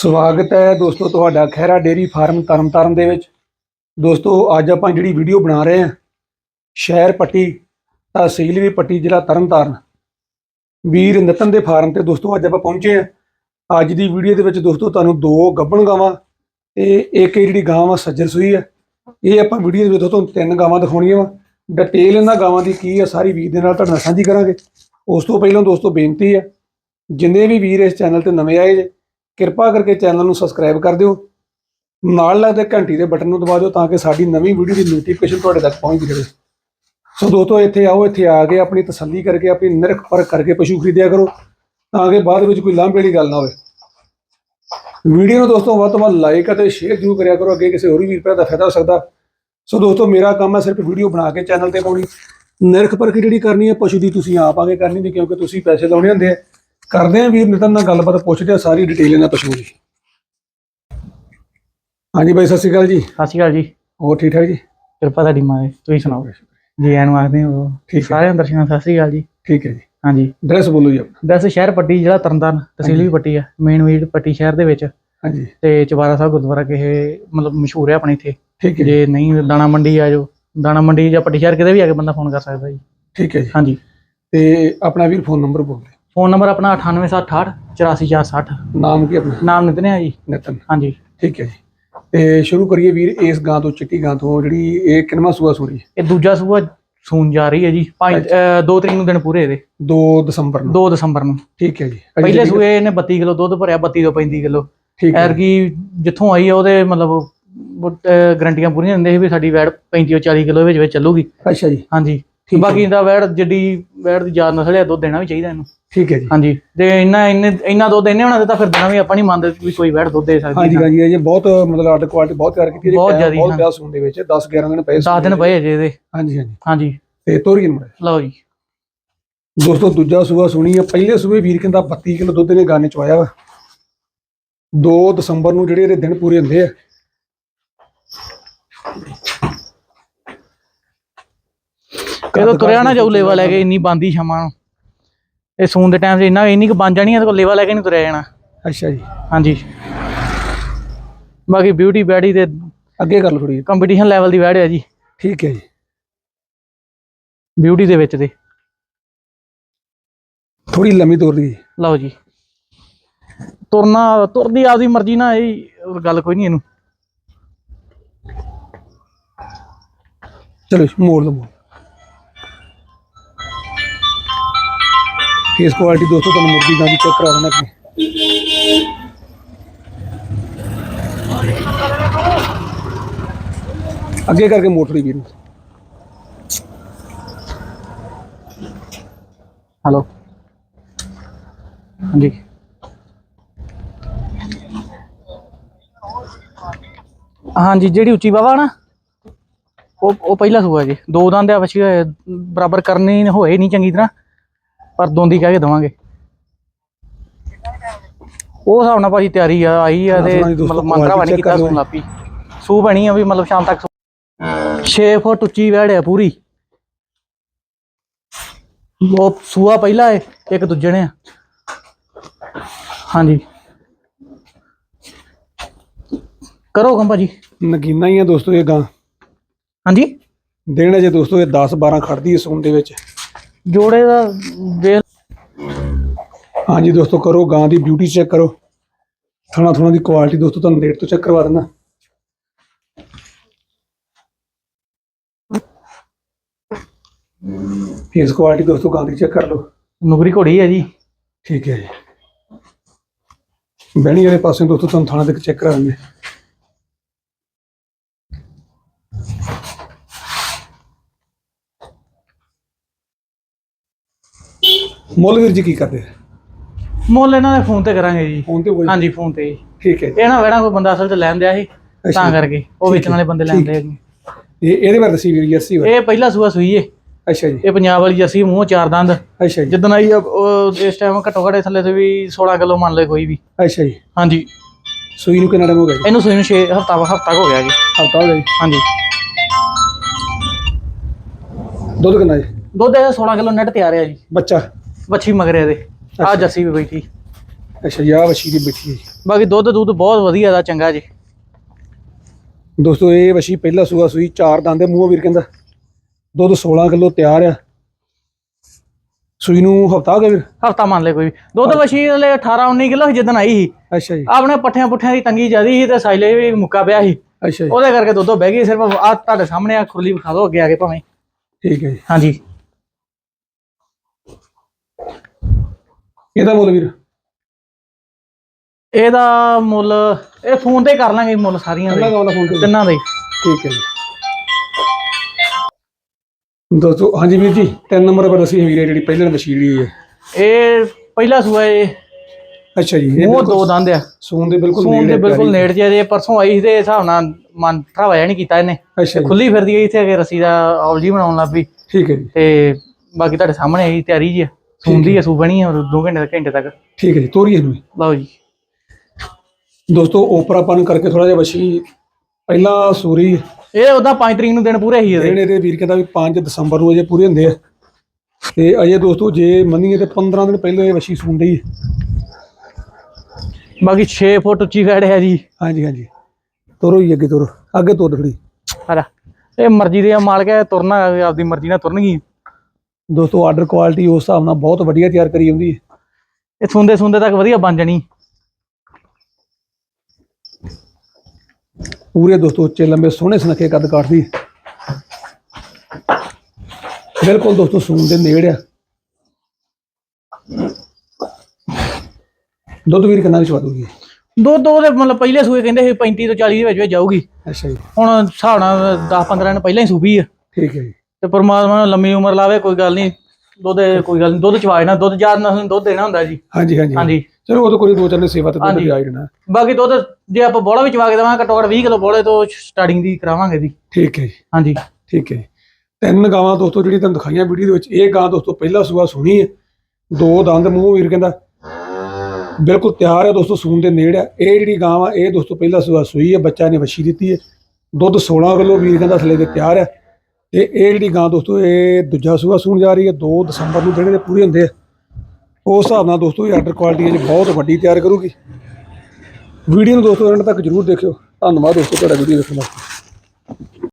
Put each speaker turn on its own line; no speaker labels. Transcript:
ਸਵਾਗਤ ਹੈ ਦੋਸਤੋ ਤੁਹਾਡਾ ਖਹਿਰਾ ਡੇਰੀ ਫਾਰਮ ਤਰਨਤਾਰਨ ਦੇ ਵਿੱਚ। ਦੋਸਤੋ, ਅੱਜ ਆਪਾਂ ਜਿਹੜੀ ਵੀਡੀਓ ਬਣਾ ਰਹੇ ਹਾਂ, ਸ਼ਹਿਰ ਪੱਟੀ ਤਹਿਸੀਲ ਵੀ ਪੱਟੀ ਜ਼ਿਲ੍ਹਾ ਤਰਨਤਾਰਨ। ਵੀਰ ਨਿਤਨ ਦੇ ਫਾਰਮ ਤੇ ਦੋਸਤੋ ਅੱਜ ਆਪਾਂ ਪਹੁੰਚੇ ਹਾਂ। ਅੱਜ ਦੀ ਵੀਡੀਓ ਦੇ ਵਿੱਚ ਦੋਸਤੋ ਤੁਹਾਨੂੰ ਦੋ ਗੱਭਣ ਗਾਵਾਂ ਤੇ ਇੱਕ ਜਿਹੜੀ ਗਾਵਾਂ ਵਾ ਸੱਜਰ ਸੂਈ ਹੈ ਇਹ ਆਪਾਂ ਵੀਡੀਓ ਦੇ ਵਿੱਚ ਤੁਹਾਨੂੰ ਤਿੰਨ ਗਾਵਾਂ ਦਿਖਾਉਣੀਆਂ ਵਾ। ਡਿਟੇਲ ਇਹਨਾਂ ਗਾਵਾਂ ਦੀ ਕੀ ਹੈ ਸਾਰੀ ਵੀਰ ਦੇ ਨਾਲ ਤੁਹਾਡੇ ਨਾਲ ਸਾਂਝੀ ਕਰਾਂਗੇ। ਉਸ ਤੋਂ ਪਹਿਲਾਂ ਦੋਸਤੋ ਬੇਨਤੀ ਹੈ ਜਿੰਨੇ ਵੀ ਵੀਰ ਇਸ ਚੈਨਲ ਤੇ ਨਵੇਂ ਆਏ ਜੇ ਕਿਰਪਾ ਕਰਕੇ ਚੈਨਲ ਨੂੰ ਸਬਸਕ੍ਰਾਈਬ ਕਰ ਦਿਓ। ਨਾਲ ਲੱਗਦੇ ਘੰਟੀ ਦੇ ਬਟਨ ਨੂੰ ਦਬਾ ਦਿਓ ਤਾਂ ਕਿ ਸਾਡੀ ਨਵੀਂ ਵੀਡੀਓ ਦੀ ਨੋਟੀਫਿਕੇਸ਼ਨ ਤੁਹਾਡੇ ਤੱਕ ਪਹੁੰਚਦੀ ਰਹੇ। ਸੋ ਦੋਸਤੋ, ਇੱਥੇ ਆਓ, ਇੱਥੇ ਆ ਕੇ ਆਪਣੀ ਤਸੱਲੀ ਕਰਕੇ, ਆਪਣੀ ਨਿਰਖ ਪਰਖ ਕਰਕੇ ਪਸ਼ੂ ਖਰੀਦਿਆ ਕਰੋ ਤਾਂ ਕਿ ਬਾਅਦ ਵਿੱਚ ਕੋਈ ਲਾਂਭੇ ਵਾਲੀ ਗੱਲ ਨਾ ਹੋਵੇ। ਵੀਡੀਓ ਨੂੰ ਦੋਸਤੋ, ਵੱਧ ਤੋਂ ਵੱਧ ਲਾਈਕ ਅਤੇ ਸ਼ੇਅਰ ਜ਼ਰੂਰ ਕਰਿਆ ਕਰੋ। ਅੱਗੇ ਕਿਸੇ ਹੋਰ ਵੀਰ ਭਰਾ ਦਾ ਫਾਇਦਾ ਹੋ ਸਕਦਾ। ਸੋ ਦੋਸਤੋ, ਮੇਰਾ ਕੰਮ ਹੈ ਸਿਰਫ ਵੀਡੀਓ ਬਣਾ ਕੇ ਚੈਨਲ ਤੇ ਪਾਉਣੀ। ਨਿਰਖ ਪਰਖ ਜਿਹੜੀ ਕਰਨੀ ਹੈ, ਪਸ਼ੂ ਦੀ ਤੁਸੀਂ ਆਪ ਆ ਕੇ ਕਰਨੀ ਨਹੀਂ ਕਿਉਂਕਿ ਤੁਸੀਂ ਪੈਸੇ ਲਾਉਣੇ ਹੁੰਦੇ ਆ। ਕਰਦੇ ਆ ਵੀਰ ਨਿਤਨ ਨਾਲ ਗੱਲਬਾਤ ਪੁੱਛਦੇ ਆ ਸਾਰੀ ਡਿਟੇਲ ਇਹਨਾਂ ਪਸ਼ੂ ਦੀ। ਹਾਂਜੀ ਬਾਈ ਸਤਿ ਸ਼੍ਰੀ ਅਕਾਲ ਜੀ।
ਸਤਿ ਸ਼੍ਰੀ ਅਕਾਲ ਜੀ।
ਹੋਰ ਠੀਕ ਠਾਕ ਜੀ?
ਕਿਰਪਾ ਤੁਹਾਡੀ ਮਾਂ ਦੀ ਤੁਸੀਂ ਸੁਣਾਓ? ਜੀ। ਐਨ ਆਖਦੇ ਹੋ
ਠੀਕ ਹੈ।
ਸਾਰਿਆਂ ਦਰਸ਼ਕਾਂ ਨੂੰ ਸਤਿ ਸ਼੍ਰੀ ਅਕਾਲ ਜੀ।
ਠੀਕ ਹੈ ਜੀ।
ਹਾਂਜੀ।
ਐਡਰੈਸ ਬੋਲੋ ਜੀ ਆਪਣਾ।
ਦੱਸ ਸ਼ਹਿਰ ਪੱਟੀ ਜਿਹੜਾ ਤਰਨਤਾਰਨ ਤਹਿਸੀਲ ਵੀ ਪੱਟੀ ਆ ਮੇਨ ਵੀਡ ਪੱਟੀ ਸ਼ਹਿਰ ਦੇ ਵਿੱਚ।
ਹਾਂਜੀ।
ਤੇ ਚਵਾਰਾ ਸਾਹਿਬ ਗੁਰਦੁਆਰਾ ਕਿਸੇ ਮਤਲਬ ਮਸ਼ਹੂਰ ਹੈ ਆਪਣੇ ਇੱਥੇ।
ਠੀਕ ਹੈ ਜੀ।
ਨਹੀਂ ਦਾਣਾ ਮੰਡੀ ਆ ਜਾਓ। ਦਾਣਾ ਮੰਡੀ ਜਾਂ ਪੱਟੀ ਸ਼ਹਿਰ ਕਿਤੇ ਵੀ ਆ ਕੇ ਬੰਦਾ ਫੋਨ ਕਰ ਸਕਦਾ ਜੀ।
ਠੀਕ ਹੈ ਜੀ।
ਹਾਂਜੀ।
ਤੇ ਆਪਣਾ ਵੀਰ ਫੋਨ ਨੰਬਰ ਬੋਲ।
ਫੋਨ ਨੰਬਰ ਆਪਣਾ 98768 84460
ਨਾਮ ਕੀ ਆਪਣਾ?
ਨਾਮ ਨਿਤਨ ਹੈ ਜੀ।
ਨਿਤਨ।
ਹਾਂਜੀ।
ਠੀਕ ਹੈ ਜੀ। ਤੇ ਸ਼ੁਰੂ ਕਰੀਏ ਵੀਰ ਇਸ ਗਾਂ ਤੋਂ ਚਿੱਟੀ ਗਾਂ ਤੋਂ ਜਿਹੜੀ ਇਹ ਕਿੰਨਵਾਂ ਸੂਆ ਸੂਰੀ
ਇਹ ਦੂਜਾ ਸੂਆ ਸੂਨ ਜਾ ਰਹੀ ਹੈ ਜੀ। 5 2 ਤਰੀਕ ਨੂੰ ਦਿਨ ਪੂਰੇ ਇਹਦੇ।
2 ਦਸੰਬਰ ਨੂੰ।
2 ਦਸੰਬਰ ਨੂੰ।
ਠੀਕ ਹੈ ਜੀ।
ਪਹਿਲੇ ਸੂਏ ਇਹਨੇ 32 ਕਿਲੋ ਦੁੱਧ ਭਰਿਆ 32 ਤੋਂ 35 ਕਿਲੋ।
ਠੀਕ ਹੈ।
ਐਰਗੀ ਜਿੱਥੋਂ ਆਈ ਆ ਉਹਦੇ ਮਤਲਬ ਗਰੰਟੀਆਂ ਪੂਰੀਆਂ ਦਿੰਦੇ ਸੀ ਵੀ ਸਾਡੀ ਵੈੜ 35 ਤੋਂ 40 ਕਿਲੋ ਵਿੱਚ ਵਿੱਚ ਚੱਲੂਗੀ।
ਅੱਛਾ ਜੀ।
ਹਾਂਜੀ।
ਹੈ।
ਬਾਕੀ ਦਾ ਵੈੜ ਜਿੱਡੀ ਵੈੜ ਦੀ ਯਾਦ ਨਸਲ ਹੈ ਦੁੱਧ ਦੇਣਾ ਵੀ ਚਾਹੀਦਾ ਇਹਨੂੰ।
ਠੀਕ ਹੈ ਜੀ।
ਹਾਂਜੀ। ਤੇ ਇੰਨਾ ਇੰਨੇ ਇੰਨਾ ਦੁੱਧ ਇੰਨੇ ਹੋਣਾ ਤੇ ਤਾਂ ਫਿਰ ਦੇਣਾ ਵੀ ਆਪਾਂ ਨਹੀਂ ਮੰਨਦੇ ਵੀ ਕੋਈ ਵੈੜ ਦੁੱਧ ਦੇ ਸਕਦੀ
ਹਾਂਜੀ
ਹੈ
ਹਾਂਜੀ ਇਹ ਬਹੁਤ ਮਤਲਬ ਅੱਡ ਕੁਆਲਿਟੀ ਬਹੁਤ ਤਿਆਰ ਕੀਤੀ ਹੈ ਜੀ,
ਬਹੁਤ ਜ਼ਿਆਦੀ,
ਬਹੁਤ। ਪਿਆ ਸੂਣ ਦੇ ਵਿੱਚ 10 11 ਦਿਨ ਪਏ
10 ਦਿਨ ਪਏ ਅਜੇ ਇਹਦੇ।
ਹਾਂਜੀ ਹਾਂਜੀ।
ਹਾਂਜੀ।
ਤੇ ਤੋਰੀਏ ਮੁੰਡੇ
ਲਓ ਜੀ।
ਦੋਸਤੋ ਦੂਜਾ ਸੂਆ ਸੁਣੀ ਆ ਪਹਿਲੇ ਸੂਏ ਵੀਰ ਕਹਿੰਦਾ 32 ਕਿਲੋ ਦੁੱਧ ਨੇ ਗਾਨੇ ਚਵਾਇਆ ਵਾ। 2 ਦਸੰਬਰ ਨੂੰ ਜਿਹੜੇ ਇਹਦੇ ਦਿਨ ਪੂਰੇ ਹੁੰਦੇ ਆ।
ਕਦੋਂ ਤੁਰਿਆ ਨਾ ਜਾਊ ਲੇਵਾ ਲੈ ਕੇ ਇੰਨੀ ਬੰਦੀ ਸ਼ਮਾਂ ਨੂੰ। ਇਹ ਸੂਨ ਦੇ ਟਾਈਮ 'ਚ ਇੰਨਾ ਇੰਨੀ ਕੁ ਬਣ ਜਾਣੀ ਹੈ ਤੇ ਲੇਵਾ ਲੈ ਕੇ ਨਹੀਂ ਤੁਰਿਆ ਜਾਣਾ।
ਅੱਛਾ ਜੀ।
ਹਾਂਜੀ। ਬਾਕੀ ਬਿਊਟੀ ਬੈਡੀ ਤੇ
ਅੱਗੇ ਲਓ ਥੋੜੀ
ਕੰਪੀਟੀਸ਼ਨ ਲੈਵਲ ਦੀ ਵੈੜ ਹੈ ਜੀ।
ਠੀਕ ਹੈ ਜੀ।
ਬਿਊਟੀ ਦੇ ਵਿੱਚ ਤੇ।
ਥੋੜੀ ਲੰਮੀ ਤੋਰ ਦੀ
ਲਓ ਜੀ। ਤੁਰਨਾ ਤੁਰਦੀ ਆਪਦੀ ਮਰਜ਼ੀ ਨਾਲ ਇਹ ਗੱਲ ਕੋਈ ਨਹੀਂ ਇਹਨੂੰ।
ਚਲੋ ਮੋੜ ਲਓ ਮੋੜ ਕੁਆਲਿਟੀ ਦੋਸਤੋ ਤੁਹਾਨੂੰ ਮੁਰਗੀ ਗਾਂ ਦੀ ਚੈੱਕ ਕਰਾ ਦੇਣਾ ਕਿ ਅੱਗੇ ਕਰਕੇ ਮੋੜ ਥੋੜੀ ਵੀਰ।
ਹਲੋ ਹਾਂਜੀ। ਹਾਂਜੀ, ਜਿਹੜੀ ਉੱਚੀ ਬਾਵਾ ਨਾ, ਉਹ ਉਹ ਪਹਿਲਾ ਸੂਆ ਜੀ। ਦੋ ਦੰਦ ਆ ਵਛੀ ਬਰਾਬਰ ਕਰਨੇ ਹੋਏ ਨਹੀਂ ਚੰਗੀ ਤਰ੍ਹਾਂ। ਪਰ ਦੋਂਦੀ ਕਹਿ ਕੇ ਦਵਾਂਗੇ। ਉਹ ਹਿਸਾਬ ਨਾਲ ਭਾਜੀ ਤਿਆਰੀ ਆ ਆਈ ਆ ਤੇ ਮਤਲਬ ਮੰਤਰਾ ਬਣੀ ਕੀਤਾ ਸੂਣ ਲਾਪੀ ਸੂ ਬਣੀ ਆ ਵੀ ਮਤਲਬ ਸ਼ਾਮ ਤੱਕ 6 ਫੁੱਟ ਉੱਚੀ ਵਹਿੜ ਆ ਪੂਰੀ। ਉਹ ਸੂਆ ਪਹਿਲਾ ਹੈ ਇੱਕ ਦੂਜੇ ਨੇ ਹਾਂਜੀ। ਕਰੋ ਕੰਮ ਭਾਜੀ।
ਨਗੀਨਾ ਹੀ ਆ ਦੋਸਤੋ ਇਹ ਗਾਂ।
ਹਾਂਜੀ।
ਦੇਣਾ ਜੇ ਦੋਸਤੋ ਇਹ 10 12 ਖੜਦੀ ਹੈ ਸੂਣ ਦੇ ਵਿੱਚ।
ਜੋੜੇ ਦਾ ਵੇਲ
ਹਾਂਜੀ ਦੋਸਤੋ ਕਰੋ ਗਾਂ ਦੀ ਬਿਊਟੀ ਚੈੱਕ ਕਰੋ। ਥਣਾ ਥਣਾ ਦੀ ਕੁਆਲਿਟੀ ਦੋਸਤੋ ਤੁਹਾਨੂੰ ਰੇਟ ਤੋਂ ਚੈੱਕ ਕਰਵਾ ਦਿੰਦਾ। ਫੇਸ ਕੁਆਲਿਟੀ ਦੋਸਤੋ ਗਾਂ ਦੀ ਚੈੱਕ ਕਰ ਲਓ।
ਨੁਗਰੀ ਘੋੜੀ ਹੈ ਜੀ।
ਠੀਕ ਹੈ ਜੀ। ਬਹਿਣੀ ਵਾਲੇ ਪਾਸੇ ਦੋਸਤੋ ਤੁਹਾਨੂੰ ਥਾਣਾ ਤੱਕ ਚੈੱਕ ਕਰਾ ਦਿੰਦੇ। ਮੁੱਲ ਵੀਰ ਜੀ ਕੀ ਕਰਦੇ
ਮੁੱਲ ਇਹਨਾਂ ਦੇ ਫੋਨ ਤੇ ਕਰਾਂਗੇ ਜੀ।
ਫੋਨ ਤੇ ਕੋਈ?
ਹਾਂਜੀ ਫੋਨ ਤੇ ਜੀ।
ਠੀਕ ਹੈ ਜੀ।
ਇਹ ਨਾ ਵੇੜਾ ਕੋਈ ਬੰਦਾ ਅਸਲ ਤੇ ਲੈਣ ਦਿਆ ਸੀ
ਅੱਛਾ
ਤਾਂ ਕਰਕੇ। ਉਹ ਵੇਚਣ ਵਾਲੇ ਬੰਦੇ ਲੈਂਦੇ ਆ।
ਇਹ ਇਹਦੇ ਬਾਰੇ ਦੱਸੀ ਵੀਰ ਜਰਸੀ ਬਾਰੇ।
ਇਹ ਪਹਿਲਾ ਸੂਆ ਸੂਈ ਏ।
ਅੱਛਾ ਜੀ।
ਇਹ ਪੰਜਾਬ ਵਾਲੀ ਜੱਸੀ ਮੂੰਹ ਚਾਰ ਦੰਦ।
ਅੱਛਾ ਜੀ।
ਜਿੱਦਣ ਆਈ ਆ, ਉਹ ਇਸ ਟਾਈਮ ਘੱਟੋ ਘੱਟ ਥੱਲੇ ਤੇ ਵੀ 16 ਕਿਲੋ ਮੰਨ ਲਏ ਕੋਈ ਵੀ।
ਅੱਛਾ ਜੀ।
ਹਾਂਜੀ।
ਸੂਈ ਨੂੰ ਕਿੰਨਾ ਟਾਈਮ ਹੋ ਗਿਆ ਜੀ?
ਇਹਨੂੰ ਸੂਈ ਨੂੰ 6 ਹਫਤਾ ਹਫਤਾ ਹੋ ਗਿਆ ਜੀ।
ਹਫਤਾ ਹੋ ਗਿਆ ਜੀ।
ਹਾਂਜੀ।
ਦੁੱਧ ਕਿੰਨਾ ਜੀ?
ਦੁੱਧ ਇਹਦਾ 16 ਕਿਲੋ ਨੈਟ ਤਿਆਰ ਆ ਜੀ।
ਬੱਚਾ?
ਵੱਛੀ ਮਗਰੇ ਇਹਦੇ। ਆ ਜੱਸੀ ਵੀ ਬੈਠੀ।
ਅੱਛਾ ਆਹ ਵਛੀ ਦੀ ਬਿੱਠੀ
ਬਾਕੀ ਦੁੱਧ ਦੁੱਧ ਬਹੁਤ ਵਧੀਆ ਦਾ ਚੰਗਾ ਜੀ।
ਦੋਸਤੋ ਇਹ ਵਛੀ ਪਹਿਲਾ ਸੂਆ ਸੂਈ ਚਾਰ ਦੰਦ ਦੇ ਮੂੰਹ ਵੀਰ ਕਹਿੰਦਾ। ਦੁੱਧ 16 ਕਿਲੋ ਤਿਆਰ ਆ। ਸੂਈ ਨੂੰ ਹਫਤਾ ਹੋ ਗਿਆ ਵੀਰ?
ਹਫਤਾ ਮੰਨ ਲੈ ਕੋਈ ਵੀ। ਦੁੱਧ ਵਛੀ ਲੈ 18 19 ਕਿਲੋ ਸੀ ਜਦੋਂ ਆਈ ਸੀ।
ਅੱਛਾ ਜੀ।
ਆਪਣੇ ਪੱਠਿਆਂ ਪੁੱਠਿਆਂ ਦੀ ਤੰਗੀ ਜ਼ਿਆਦੀ ਸੀ ਤੇ ਸਾਈਲੇ ਵੀ ਮੁੱਕਾ ਪਿਆ ਸੀ।
ਅੱਛਾ ਜੀ।
ਉਹਦੇ ਕਰਕੇ ਦੁੱਧੋਂ ਬਹਿ ਗਈ ਸਿਰਫ ਆ ਤੁਹਾਡੇ ਸਾਹਮਣੇ ਆ ਖੁਰਲੀ ਵਿਖਾ ਦਿਓ ਅੱਗੇ ਆ ਕੇ ਭਾਵੇਂ।
ਠੀਕ ਹੈ ਜੀ।
ਹਾਂਜੀ।
ਇਹਦਾ ਮੁੱਲ ਵੀਰ?
ਇਹਦਾ ਮੁੱਲ ਇਹ ਫੋਨ ਤੇ ਕਰ ਲਾਂਗੇ ਮੁੱਲ ਸਾਰੀਆਂ ਦੇ।
ਦਾ ਫੋਨ ਤੇ
ਤਿੰਨਾਂ ਦੇ
ਠੀਕ ਹੈ ਜੀ। ਦੋਸਤੋ ਹਾਂਜੀ ਵੀਰ ਜੀ ਤਿੰਨ ਨੰਬਰ ਪਰ ਅਸੀਂ ਵੀਰੇ ਜਿਹੜੀ ਪਹਿਲਾਂ ਵਛੀ ਲਈ ਹੈ।
ਇਹ ਪਹਿਲਾ ਸੂਆ ਇਹ।
ਅੱਛਾ ਜੀ ਬਿਲਕੁਲ
ਦੋ ਦੰਦ ਆ।
ਸੂਨ ਦੇ ਬਿਲਕੁਲ
ਫੋਨ ਦੇ ਬਿਲਕੁਲ। ਨੇੜ ਜੇ ਜੇ ਪਰਸੋਂ ਆਈ ਸੀ ਤੇ ਹਿਸਾਬ ਨਾਲ ਮਨ ਭਰਾਵਾ ਨਹੀਂ ਕੀਤਾ ਇਹਨੇ। ਖੁੱਲੀ ਫਿਰਦੀ ਇੱਥੇ ਅਗੇ ਰੱਸੀ ਦਾ ਔਲਜੀ ਬਣਾਉਣ ਲੱਗ ਪਈ।
ਠੀਕ ਹੈ ਜੀ।
ਤੇ ਬਾਕੀ ਤੁਹਾਡੇ ਸਾਹਮਣੇ ਆਈ ਤਿਆਰੀ ਜੀ ਆ। ਸੁਣਦੀ ਆ ਸੂ ਬਣੀ ਆ ਦੋ ਘੰਟੇ ਤੱਕ ਘੰਟੇ ਤੱਕ।
ਠੀਕ ਹੈ ਜੀ ਤੋਰੀਏ ਨੂੰ
ਲਓ ਜੀ।
ਦੋਸਤੋ ਓਪਰਾਪਨ ਕਰਕੇ ਥੋੜਾ ਜਿਹਾ ਵਛੀ। ਪਹਿਲਾਂ ਸੂਰੀ
ਇਹ ਉਹਦਾ 5 ਤਰੀਕ ਨੂੰ ਦਿਨ ਪੂਰੇ ਹੀ ਇਹਦੇ।
ਜਿਹੜੇ ਦੇ ਵੀਰ ਕਹਿੰਦਾ ਵੀ 5 ਦਸੰਬਰ ਨੂੰ ਅਜੇ ਪੂਰੇ ਹੁੰਦੇ ਆ। ਤੇ ਅਜੇ ਦੋਸਤੋ ਜੇ ਮੰਨੀਏ ਤੇ 15 ਦਿਨ ਪਹਿਲਾਂ ਇਹ ਵਛੀ ਸੂਣ ਹੈ
ਬਾਕੀ 6 ਫੁੱਟ ਉੱਚੀ ਫੈੜ ਹੈ ਜੀ।
ਹਾਂਜੀ ਹਾਂਜੀ। ਤੋਰੋ ਹੀ ਅੱਗੇ ਤੋਰੋ। ਅੱਗੇ ਤੋਰ ਖੜੀ
ਹਰਾ ਇਹ ਮਰਜ਼ੀ ਦੇ ਮਾਲਕ ਹੈ ਤੁਰਨਾ ਆਪਦੀ ਮਰਜ਼ੀ ਨਾਲ ਤੁਰਨਗੀ।
ਦੋਸਤੋ ਆਰਡਰ ਕੁਆਲਿਟੀ ਉਸ ਹਿਸਾਬ ਨਾਲ ਬਹੁਤ ਵਧੀਆ ਤਿਆਰ ਕਰੀ ਹੁੰਦੀ ਹੈ।
ਇਹ ਸੁੰਦੇ ਸੁੰਦੇ ਤੱਕ ਵਧੀਆ ਬਣ ਜਣੀ।
ਪੂਰੇ ਦੋਸਤੋ ਉੱਚੇ ਲੰਬੇ ਸੋਹਣੇ ਸੁਨੱਖੇ ਕੱਦ ਕਾਟਦੀ ਬਿਲਕੁਲ ਦੋਸਤੋ ਸੂਣ ਦੇ ਨੇੜ ਆ। ਦੁੱਧ ਵੀਰ ਕਿੰਨਾ ਵਿਚਵਾ ਦੂਗੀ
ਦੋ ਦੋ ਦੇ ਮਤਲਬ ਪਹਿਲੇ ਸੂਏ ਕਹਿੰਦੇ ਸੀ 35 ਤੋਂ 40 ਦੇ ਵਿੱਚ ਵਿੱਚ ਜਾਊਗੀ।
ਅੱਛਾ ਜੀ।
ਹੁਣ ਹਿਸਾਬ ਨਾਲ 10 15 ਦਿਨ ਪਹਿਲਾਂ ਹੀ ਸੂਬੀ ਆ।
ਠੀਕ ਹੈ ਜੀ।
ਤੇ ਪਰਮਾਤਮਾ ਨੂੰ ਲੰਮੀ ਉਮਰ ਲਾਵੇ ਕੋਈ ਗੱਲ ਨਹੀਂ। ਦੁੱਧ ਕੋਈ ਗੱਲ ਨਹੀਂ। ਦੁੱਧ ਚਵਾਏ ਨਾ ਦੁੱਧ ਜ਼ਿਆਦਾ ਨਾ ਦੁੱਧ ਦੇਣਾ ਹੁੰਦਾ ਜੀ।
ਹਾਂਜੀ ਹਾਂਜੀ।
ਹਾਂਜੀ।
ਚਲੋ ਉਹ ਤਾਂ ਕੋਈ ਦੋ ਚਾਰ ਨੇ ਸੇਵਾ ਤੇ ਦੁੱਧ
ਹਾਂਜੀ।
ਵੀ ਆ ਹੀ ਜਾਣਾ
ਬਾਕੀ ਦੁੱਧ ਜੇ ਆਪਾਂ ਬੋਲਾ ਵਿੱਚ ਚਵਾ ਕੇ ਦੇਵਾਂਗੇ ਘੱਟੋ ਘੱਟ 20 ਕਿਲੋ ਬੋਲੇ ਤੋਂ ਸਟਾਰਟਿੰਗ ਦੀ ਕਰਾਵਾਂਗੇ ਦੀ
ਠੀਕ ਹੈ ਜੀ।
ਹਾਂਜੀ।
ਠੀਕ ਹੈ ਜੀ। ਤਿੰਨ ਗਾਵਾਂ ਦੋਸਤੋ ਜਿਹੜੀ ਤੁਹਾਨੂੰ ਦਿਖਾਈਆਂ ਵੀਡੀਓ ਦੇ ਵਿੱਚ ਇਹ ਗਾਂ ਦੋਸਤੋ ਪਹਿਲਾ ਸੂਆ ਸੁਣੀ ਹੈ। ਦੋ ਦੰਦ ਮੂੰਹ ਵੀਰ ਕਹਿੰਦਾ। ਬਿਲਕੁਲ ਤਿਆਰ ਹੈ ਦੋਸਤੋ ਸੂਣ ਦੇ ਨੇੜ ਹੈ। ਇਹ ਜਿਹੜੀ ਗਾਂ ਆ ਇਹ ਦੋਸਤੋ ਪਹਿਲਾ ਸੂਆ ਸੂਈ ਹੈ ਬੱਚਾ ਨੇ ਵੱਛੀ ਦਿੱਤੀ ਹੈ। ਦੁੱਧ 16 ਕਿਲੋ ਵੀਰ ਕਹਿੰਦਾ ਥੱਲੇ ਦੇ ਤਿਆਰ ਹੈ। ਤੇ ਇਹ ਜਿਹੜੀ ਗਾਂ ਦੋਸਤੋ, ਇਹ ਦੂਜਾ ਸੂਆ ਸੂਣ ਜਾ ਰਹੀ ਹੈ 2 ਦਸੰਬਰ ਨੂੰ ਜਿਹੜੇ ਦੇ ਪੂਰੇ ਹੁੰਦੇ ਆ। ਉਸ ਹਿਸਾਬ ਨਾਲ ਦੋਸਤੋ, ਇਹ ਆਰਡਰ ਕੁਆਲਿਟੀ ਹੈ ਬਹੁਤ ਵੱਡੀ ਤਿਆਰ ਕਰੂਗੀ। ਵੀਡੀਓ ਨੂੰ ਦੋਸਤੋ ਐਂਡ ਤੱਕ ਜਰੂਰ ਦੇਖਿਓ। ਧੰਨਵਾਦ ਦੋਸਤੋ, ਤੁਹਾਡਾ ਵੀਡੀਓ ਦੇਖਣ ਵਾਸਤੇ